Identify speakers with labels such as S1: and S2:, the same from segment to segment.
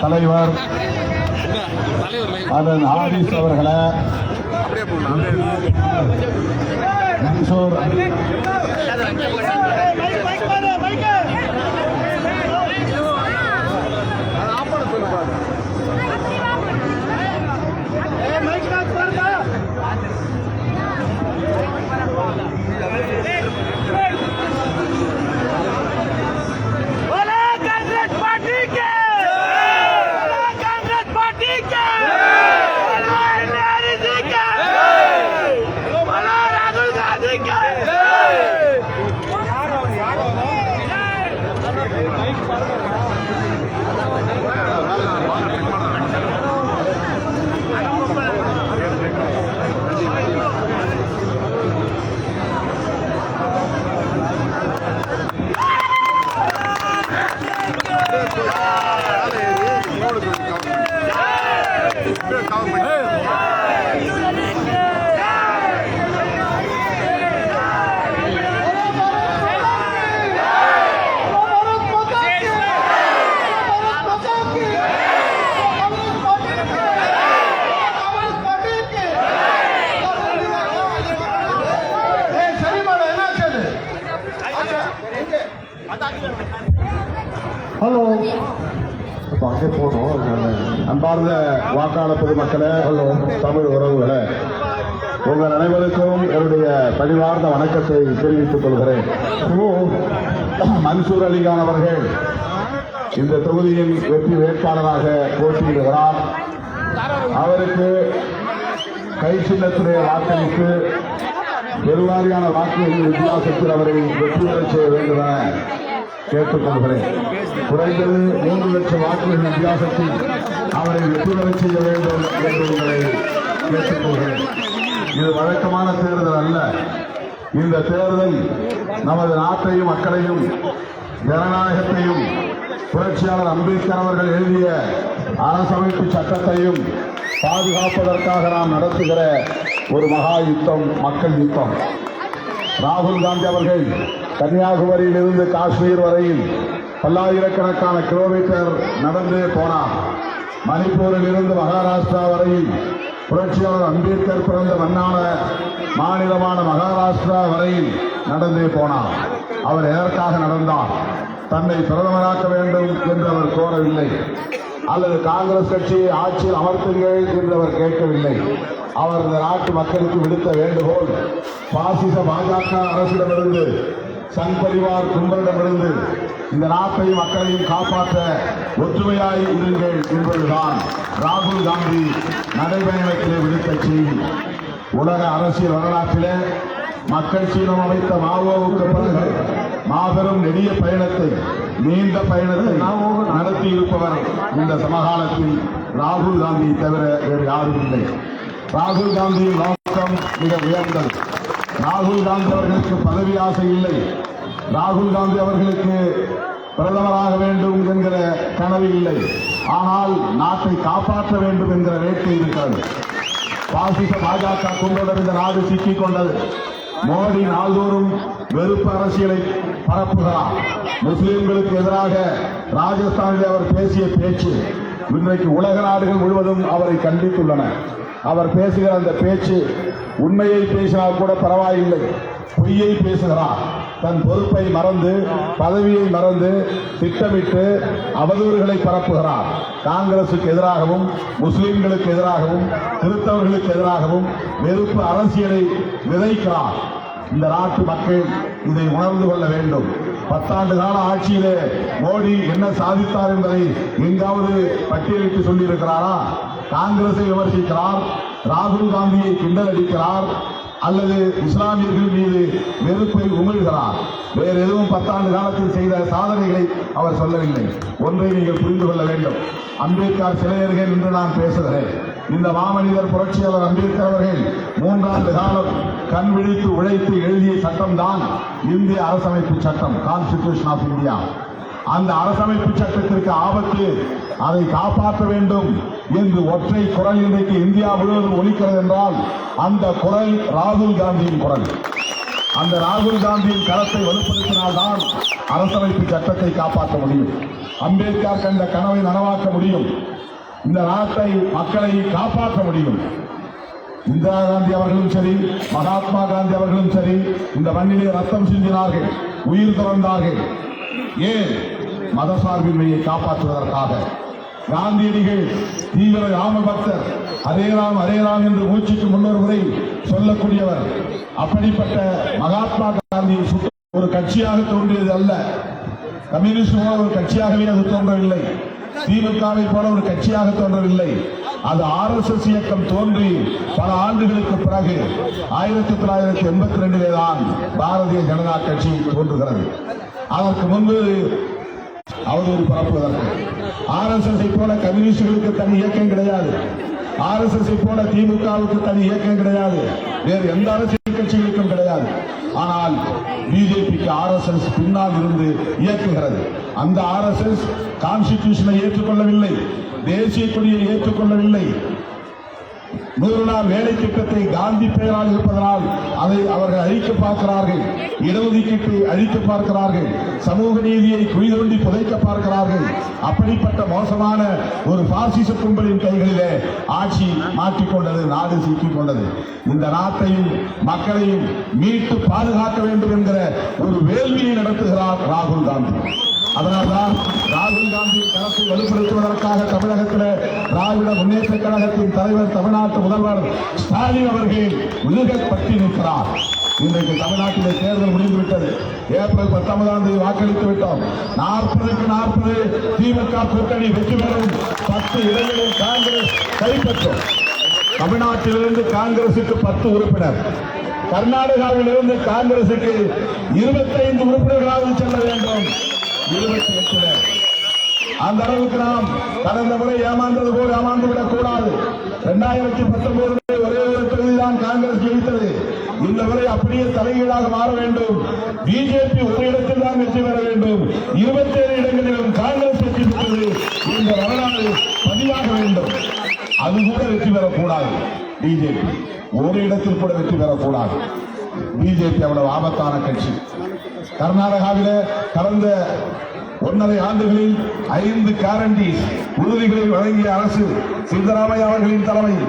S1: தலைவர். அதன் ஆபீஸ் அவர்களை. மன்சூர். சார்ந்த வாக்காளர் பொதுமக்களே தமிழ் உறவுகளே உங்கள் அனைவருக்கும் என்னுடைய பணிவார்ந்த வணக்கத்தை தெரிவித்துக் கொள்கிறேன். மன்சூர் அலிகான் அவர்கள் இந்த தொகுதியின் வெற்றி வேட்பாளராக போட்டியிடுகிறார். அவருக்கு கை சின்னத்துடைய வாக்களித்து பெருவாரியான வாக்குகளின் வித்தியாசத்தில் அவரை வெற்றி பெற செய்ய வேண்டும் என கேட்டுக்கொள்கிறேன். குறைந்தது மூன்று லட்சம் வாக்குகளின் வித்தியாசத்தில் அவரை வெற்றி செய்ய வேண்டும் என்று உங்களை கேட்டுக்கொள்கிறேன். இது வழக்கமான தேர்தல் அல்ல. இந்த தேர்தல் நமது நாட்டையும் மக்களையும் ஜனநாயகத்தையும் புரட்சியாளர் அம்பேத்கர் அவர்கள் எழுதிய அரசமைப்பு சட்டத்தையும் பாதுகாப்பதற்காக நாம் நடத்துகிற ஒரு மகா யுத்தம் மக்கள் யுத்தம். ராகுல் காந்தி அவர்கள் கன்னியாகுமரியிலிருந்து காஷ்மீர் வரையில் பல்லாயிரக்கணக்கான கிலோமீட்டர் நடந்தே போனார். மணிப்பூரில் இருந்து மகாராஷ்டிரா வரை புரட்சியாளர் அம்பேத்கர் பிறந்த மண்ணான மாநிலமான மகாராஷ்டிரா வரையில் நடந்தே போனார். அவர் எதற்காக நடந்தார்? தன்னை பிரதமராக்க வேண்டும் என்று அவர் கோரவில்லை. அல்லது காங்கிரஸ் கட்சியை ஆட்சியில் அமர்த்துங்கள் என்று அவர் கேட்கவில்லை. அவர் இந்த நாட்டு மக்களுக்கு விடுத்த வேண்டுகோள் பாசிச பாஜக அரசிடமிருந்து சங் பரிவார் கும்பலிடமிருந்து இந்த நாட்டை மக்களையும் காப்பாற்ற ஒற்றுமையாய் இருங்கள் என்பதுதான் ராகுல் காந்தி நடைபயணத்திலே விடுத்த செய்தி. உலக அரசியல் வரலாற்றிலே மக்கள் சீனம் அமைத்த மாவோவுக்கு பிறகு மாபெரும் நெடிய பயணத்தை நீண்ட பயணத்தை நடத்தி இருப்பவர் இந்த சமகாலத்தில் ராகுல் காந்தி தவிர வேறு யாரும் இல்லை. ராகுல் காந்தியின் நோக்கம் மிக உயர்ந்தது. ராகுல் காந்தி அவர்களுக்கு பதவி ஆசை இல்லை. ராகுல் காந்தி அவர்களுக்கு பிரதமராக வேண்டும் என்கிற கனவு இல்லை. ஆனால் நாட்டை காப்பாற்ற வேண்டும் என்கிற வேட்கை இருக்கிறது. பாசிச பாஜக கும்பலுடன் இந்த நாடு சிக்கிக் கொண்டது. மோடி நாள்தோறும் வெறுப்பு அரசியலை பரப்புகிறார். முஸ்லிம்களுக்கு எதிராக ராஜஸ்தானில் அவர் பேசிய பேச்சு இன்றைக்கு உலக நாடுகள் முழுவதும் அவரை கண்டித்துள்ளன. அவர் பேசுகிற அந்த பேச்சு உண்மையை பேசினால் கூட பரவாயில்லை. பொய்யை பேசுகிறார். தன் பொறுப்பை மறந்து பதவியை மறந்து திட்டமிட்டு அவதூறுகளை பரப்புகிறார். காங்கிரசுக்கு எதிராகவும் முஸ்லிம்களுக்கு எதிராகவும் கிறிஸ்தவர்களுக்கு எதிராகவும் வெறுப்பு அரசியலை விதைக்கிறார். இந்த நாட்டு மக்கள் இதை உணர்ந்து கொள்ள வேண்டும். பத்தாண்டு கால ஆட்சியிலே மோடி என்ன சாதித்தார் என்பதை எங்காவது பட்டியலிட்டு சொல்லியிருக்கிறாரா? காங்கிரஸை விமர்சிக்கிறார் ராகுல் காந்தியை கிண்டல் அடிக்கிறார் அல்லது இஸ்லாமியர்கள் மீது வெறுப்பை உமிழ்கிறார். வேறு எதுவும் பத்தாண்டு காலத்தில் செய்த சாதனைகளை அவர் சொல்லவில்லை. ஒன்றை நீங்கள் புரிந்து கொள்ள வேண்டும். அம்பேத்கர் சிலையர்கள் என்று நான் பேசுகிறேன். இந்த மாமனிதர் புரட்சியாளர் அம்பேத்கர் அவர்கள் மூன்றாண்டு காலம் கண் விழித்து உழைத்து எழுதிய சட்டம்தான் இந்திய அரசமைப்பு சட்டம் கான்ஸ்டிடியூஷன் ஆஃப் இந்தியா அந்த அரசமைப்பு சட்டத்திற்கு ஆபத்து. அதை காப்பாற்ற வேண்டும். என்று ஒற்றை குரல் இன்றைக்கு இந்தியா முழுவதும் ஒலிக்கிறது என்றால் அந்த குரல் ராகுல் காந்தியின் குரல். அந்த ராகுல் காந்தியின் களத்தை வலுப்படுத்தினால்தான் அரசமைப்பு சட்டத்தை காப்பாற்ற முடியும். அம்பேத்கர் கண்ட கனவை நனவாக்க முடியும். இந்த நாட்டை மக்களை காப்பாற்ற முடியும். இந்திரா காந்தி அவர்களும் சரி மகாத்மா காந்தி அவர்களும் சரி இந்த மண்ணிலே ரத்தம் சிந்தினார்கள் உயிர் திறந்தார்கள். ஏன்? மதசார்பின்மையை காப்பாற்றுவதற்காக. காந்தியடிகள் தீவிர ராம பக்தர் ராம் ஹரே ராம் என்று மூச்சுக்கு முன்னொரு முறை சொல்லக்கூடியவர். அப்படிப்பட்ட மகாத்மா காந்தி ஒரு கட்சியாக தோன்றியது அல்ல. கம்யூனிஸ்ட் போல ஒரு கட்சியாகவே அது தோன்றவில்லை. திமுகவை போல ஒரு கட்சியாக தோன்றவில்லை. அது ஆர்எஸ்எஸ் இயக்கம் தோன்றி பல ஆண்டுகளுக்கு பிறகு ஆயிரத்தி தொள்ளாயிரத்தி எண்பத்தி ரெண்டிலே தான் பாரதிய ஜனதா கட்சி தோன்றுகிறது. அதற்கு முன்பு அவதூறு பரப்புவதற்கு ஆர்எஸ்எஸ் போல கம்யூனிஸ்டுகளுக்கு தனி இயக்கம் கிடையாது. ஆர்எஸ்எஸ் போல திமுகவுக்கு தனி இயக்கம் கிடையாது. வேறு எந்த அரசியல் கட்சிகளுக்கும் கிடையாது. ஆனால் பிஜேபிக்கு ஆர்எஸ்எஸ் பின்னால் இருந்து இயக்குகிறது. அந்த ஆர்எஸ்எஸ் கான்ஸ்டிடியூஷனை ஏற்றுக்கொள்ளவில்லை. தேசிய கொடியை ஏற்றுக்கொள்ளவில்லை. நூறு நாள் வேலை திட்டத்தை காந்தி பெயரால் இருப்பதனால் அதை அவர்கள் அழிக்க பார்க்கிறார்கள். இடஒதுக்கீட்டை அழிக்க பார்க்கிறார்கள். சமூக நீதியை குய்தோண்டி புதைக்க பார்க்கிறார்கள். அப்படிப்பட்ட மோசமான ஒரு பாசிச கும்பலின் கைகளிலே ஆட்சி மாற்றிக்கொண்டது நாடு சிக்கிக் கொண்டது இந்த நாட்டையும் மக்களையும் மீட்டு பாதுகாக்க வேண்டும் என்கிற ஒரு வேள்வியை நடத்துகிறார் ராகுல் காந்தி. அதனால்தான் ராகுல் காந்தி கருத்தை வலுப்படுத்துவதற்காக தமிழகத்தில் திராவிட முன்னேற்ற கழகத்தின் தலைவர் தமிழ்நாட்டு முதல்வர் ஸ்டாலின் அவர்கள் உலகப்பட்டி நிற்கிறார். இன்றைக்கு தமிழ்நாட்டிலே தேர்தல் முடிந்துவிட்டது. ஏப்ரல் பத்தொன்பதாம் தேதி வாக்களித்து விட்டோம். நாற்பதுக்கு நாற்பது திமுக கூட்டணி வெற்றி பெறும் பத்து இடங்களில் காங்கிரஸ் கைப்பற்றும். தமிழ்நாட்டிலிருந்து காங்கிரசுக்கு பத்து உறுப்பினர். கர்நாடகாவிலிருந்து காங்கிரசுக்கு இருபத்தைந்து உறுப்பினர்களாக செல்ல வேண்டும். இருபத்தி எட்டு அந்த அளவுக்கு நாம் கடந்த முறை ஏமாந்தது போல் ஏமாந்து விடக் கூடாது இரண்டாயிரத்தி பத்தொன்பது ஒரே ஒரு தொகுதிதான் காங்கிரஸ் ஜெயித்தது. இந்த முறை அப்படியே தலைகீழாக மாற வேண்டும். பிஜேபி ஒரு இடத்தில் தான் வெற்றி பெற வேண்டும். இருபத்தேழு இடங்களிலும் காங்கிரஸ் வெற்றி பெற்றது இந்த வரலாறு பதிவாக வேண்டும். அது கூட வெற்றி பெறக்கூடாது. பிஜேபி ஒரு இடத்தில் கூட வெற்றி பெறக்கூடாது. பிஜேபி அவ்வளவு ஆபத்தான கட்சி. கர்நாடகாவில கடந்த ஒன்றரை ஆண்டுகளில் ஐந்து கேரண்டி உறுதிகளை வழங்கிய அரசு சித்தராமையா அவர்களின் தலைமையில்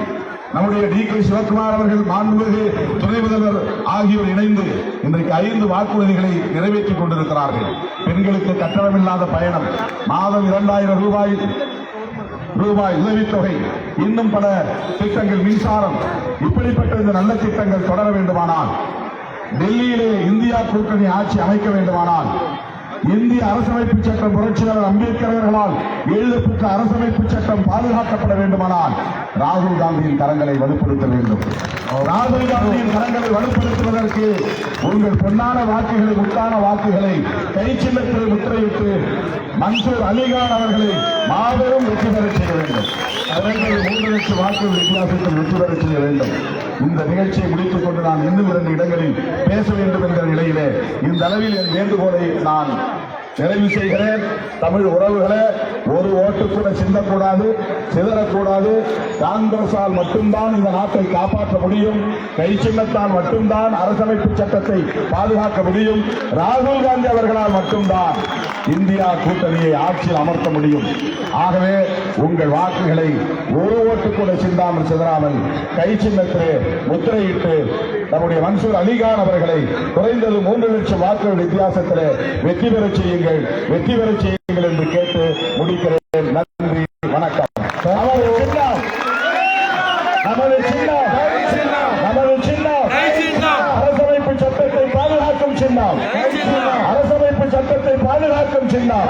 S1: நம்முடைய டி கே சிவகுமார் அவர்கள் மாண்புமிகு துணை முதல்வர் ஆகியோர் இணைந்து இன்றைக்கு ஐந்து வாக்குறுதிகளை நிறைவேற்றிக் கொண்டிருக்கிறார்கள். பெண்களுக்கு கட்டணமில்லாத பயணம் மாதம் இரண்டாயிரம் ரூபாய் ரூபாய் உதவித்தொகை இன்னும் பல திட்டங்கள் மின்சாரம் இப்படிப்பட்ட இந்த நல்ல திட்டங்கள் தொடர வேண்டுமானால் டெல்லியிலே இந்தியா கூட்டணி ஆட்சி அமைக்க வேண்டுமானால் இந்திய அரசமைப்பு சட்டம் புரட்சியாளர் அம்பேத்கர் அவர்களால் எழுதப்பட்ட அரசமைப்பு சட்டம் பாதுகாக்கப்பட வேண்டுமானால் ராகுல் காந்தியின் கரங்களை வலுப்படுத்த வேண்டும். ராகுல் காந்தியின் கரங்களை வலுப்படுத்துவதற்கு உங்கள் பொன்னான வாக்குகளை முத்தான வாக்குகளை கை சின்னத்தில் முத்திரையிட்டு மன்சூர் அலிகான் அவர்களை மாபெரும் வெற்றி பெறச் செய்ய வேண்டும். மூன்று லட்சம் வாக்குகள் வித்தியாசத்தில் வெற்றி பெறச் செய்ய வேண்டும். இந்த நிகழ்ச்சியை முடித்துக் கொண்டு நான் இன்னும் இரண்டு இடங்களில் பேச வேண்டும் என்கிற நிலையிலே இந்த அளவில் என் வேண்டுகோளை நான் நிறைவு செய்கிறேன். தமிழ் உறவுகளே ஒரு ஓட்டு கூட சிந்தக்கூடாது சிதறக்கூடாது. காங்கிரசால் மட்டும்தான் இந்த நாட்டை காப்பாற்ற முடியும். கை சின்னத்தால் மட்டும்தான் அரசமைப்பு சட்டத்தை பாதுகாக்க முடியும். ராகுல் காந்தி அவர்களால் மட்டும்தான் இந்தியா கூட்டணியை ஆட்சியில் அமர்த்த முடியும். ஆகவே உங்கள் வாக்குகளை ஒரு ஓட்டு கூட சிந்தாமல் சிதறாமல் கை சின்னத்திலே முத்திரையிட்டு நம்முடைய மன்சூர் அலிகான் அவர்களை குறைந்தது மூன்று லட்சம் வாக்குகள் வித்தியாசத்தில் வெற்றி பெறச் செய்யுங்கள் வெற்றி பெறச் செய்யுங்கள் என்று கேட்டு முடிக்கிறேன் நன்றி வணக்கம். நமது சின்னம். நமது சின்னம். நமது சின்னம். அரசமைப்பு சட்டத்தை பாதுகாக்கும் சின்னம். அரசமைப்பு சட்டத்தை பாதுகாக்கும் சின்னம்.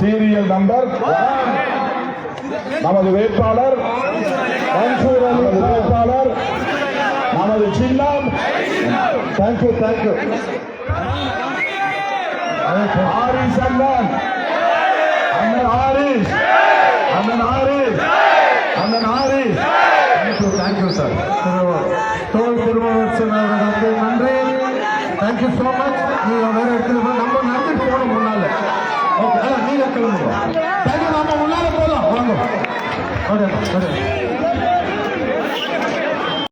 S1: சீரியல் நம்பர் நமது வேட்பாளர் மன்சூர் அலி நமது வேட்பாளர் நமது சின்னம் தேங்க்யூ தேங்க்யூ ஆரிஸ் சங்கன். அண்ணன் ஆரிஸ் அண்ணன் ஆரிஸ் அண்ணன் ஆரிஸ் தேங்க்யூ தேங்க்யூ சார்
S2: தோல் திருமணம் அவர்களுக்கு நன்றி தேங்க்யூ ஸோ மச் நீங்க வேற இடத்துல போய் நம்ம நடந்துட்டு போகணும் முன்னால. ஓகே அதான் நீங்க கிளம்புங்க தேங்க்யூ நம்ம முன்னால போகலாம் வாங்க. Okay okay.